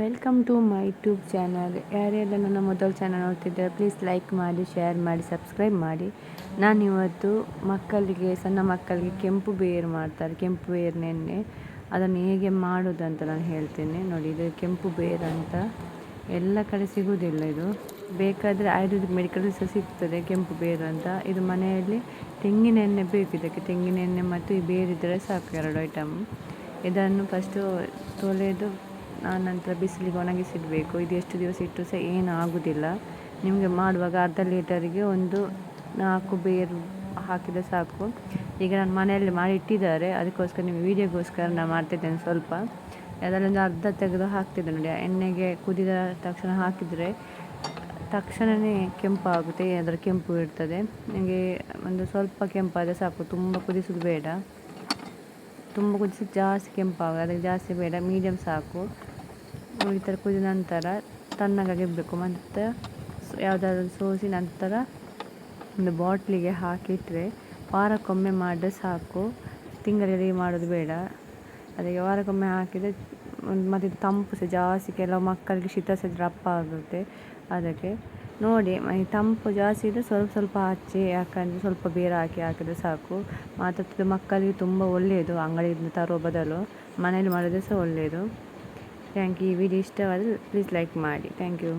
Welcome to my YouTube channel ಯಾರೆಲ್ಲ ನನ್ನ ಮೊದಲು ಚಾನಲ್ ನೋಡ್ತಿದ್ದಾರೆ ಪ್ಲೀಸ್ ಲೈಕ್ ಮಾಡಿ ಶೇರ್ ಮಾಡಿ ಸಬ್ಸ್ಕ್ರೈಬ್ ಮಾಡಿ. ನಾನಿವತ್ತು ಮಕ್ಕಳಿಗೆ, ಸಣ್ಣ ಮಕ್ಕಳಿಗೆ ಕೆಂಪು ಬೇರು ಮಾಡ್ತಾರೆ. ಕೆಂಪು ಬೇರಿನೆಣ್ಣೆ ಅದನ್ನು ಹೇಗೆ ಮಾಡೋದು ಅಂತ ನಾನು ಹೇಳ್ತೇನೆ. ನೋಡಿ, ಇದು ಕೆಂಪು ಬೇರು ಅಂತ. ಎಲ್ಲ ಕಡೆ ಸಿಗುವುದಿಲ್ಲ ಇದು. ಬೇಕಾದರೆ ಆಯುರ್ವೇದಿಕ್ ಮೆಡಿಕಲ್ ಸಹ ಸಿಗ್ತದೆ ಕೆಂಪು ಬೇರು ಅಂತ. ಇದು ಮನೆಯಲ್ಲಿ ತೆಂಗಿನ ಎಣ್ಣೆ ಬೇಕು ಇದಕ್ಕೆ. ತೆಂಗಿನ ಎಣ್ಣೆ ಮತ್ತು ಈ ಬೇರಿದ್ದರೆ ಸಾಕು ಎರಡು ಐಟಮ್ ಇದನ್ನು ಫಸ್ಟು ತೊಳೆದು ಆನಂತರ ಬಿಸಿಲಿಗೆ ಒಣಗಿಸಿಡಬೇಕು. ಇದು ಎಷ್ಟು ದಿವಸ ಇಟ್ಟು ಸಹ ಏನೂ ಆಗುವುದಿಲ್ಲ ನಿಮಗೆ ಮಾಡುವಾಗ ಅರ್ಧ ಲೀಟರಿಗೆ ಒಂದು ನಾಲ್ಕು ಬೇರು ಹಾಕಿದರೆ ಸಾಕು. ಈಗ ನಾನು ಮನೆಯಲ್ಲಿ ಮಾಡಿ ಇಟ್ಟಿದ್ದಾರೆ. ಅದಕ್ಕೋಸ್ಕರ ನಿಮಗೆ ವೀಡಿಯೋಗೋಸ್ಕರ ನಾನು ಮಾಡ್ತಿದ್ದೇನೆ ಸ್ವಲ್ಪ. ಅದರಲ್ಲೊಂದು ಅರ್ಧ ತೆಗೆದು ಹಾಕ್ತಿದ್ದೆ ನೋಡಿ. ಎಣ್ಣೆಗೆ ಕುದಿದ ತಕ್ಷಣ ಹಾಕಿದರೆ ತಕ್ಷಣವೇ ಕೆಂಪಾಗುತ್ತೆ, ಅದರ ಕೆಂಪು ಇರ್ತದೆ. ನಿಮಗೆ ಒಂದು ಸ್ವಲ್ಪ ಕೆಂಪಾದರೆ ಸಾಕು. ತುಂಬ ಕುದಿಸೋದು ಬೇಡ. ತುಂಬ ಕುದಿಸಿ ಜಾಸ್ತಿ ಕೆಂಪಾಗ ಅದಕ್ಕೆ ಜಾಸ್ತಿ ಬೇಡ. ಮೀಡಿಯಮ್ ಸಾಕು. ಥರ ಕುದಿದ ನಂತರ ತಣ್ಣಗಾಗಿರಬೇಕು ಮತ್ತು ಯಾವುದಾದ್ರೂ ಸೋಸಿ ನಂತರ ಒಂದು ಬಾಟ್ಲಿಗೆ ಹಾಕಿಟ್ಟರೆ ವಾರಕ್ಕೊಮ್ಮೆ ಮಾಡಿದ್ರೆ ಸಾಕು. ತಿಂಗಳಿಗೆ ಮಾಡೋದು ಬೇಡ. ಅದಕ್ಕೆ ವಾರಕ್ಕೊಮ್ಮೆ ಹಾಕಿದರೆ ಮತ್ತು ತಂಪು ಸಹ ಜಾಸ್ತಿ, ಕೆಲವು ಮಕ್ಕಳಿಗೆ ಶೀತ ಸಹ ರಪ್ಪ ಆಗುತ್ತೆ. ಅದಕ್ಕೆ ನೋಡಿ ತಂಪು ಜಾಸ್ತಿ ಇದ್ದರೆ ಸ್ವಲ್ಪ ಸ್ವಲ್ಪ ಹಚ್ಚಿ, ಯಾಕಂದರೆ ಸ್ವಲ್ಪ ಬೇರೆ ಹಾಕಿ ಹಾಕಿದರೆ ಸಾಕು. ಮಾತ್ರ ಮಕ್ಕಳಿಗೆ ತುಂಬ ಒಳ್ಳೆಯದು, ಅಂಗಡಿಯಿಂದ ತರೋ ಬದಲು. ಮನೇಲಿ ಮಾಡಿದ್ರೆ ಸಹ ಒಳ್ಳೆಯದು. ಥ್ಯಾಂಕ್ ಯು ಈ ವಿಡಿಯೋ ಇಷ್ಟವಾದರೆ ಪ್ಲೀಸ್ ಲೈಕ್ ಮಾಡಿ. Thank you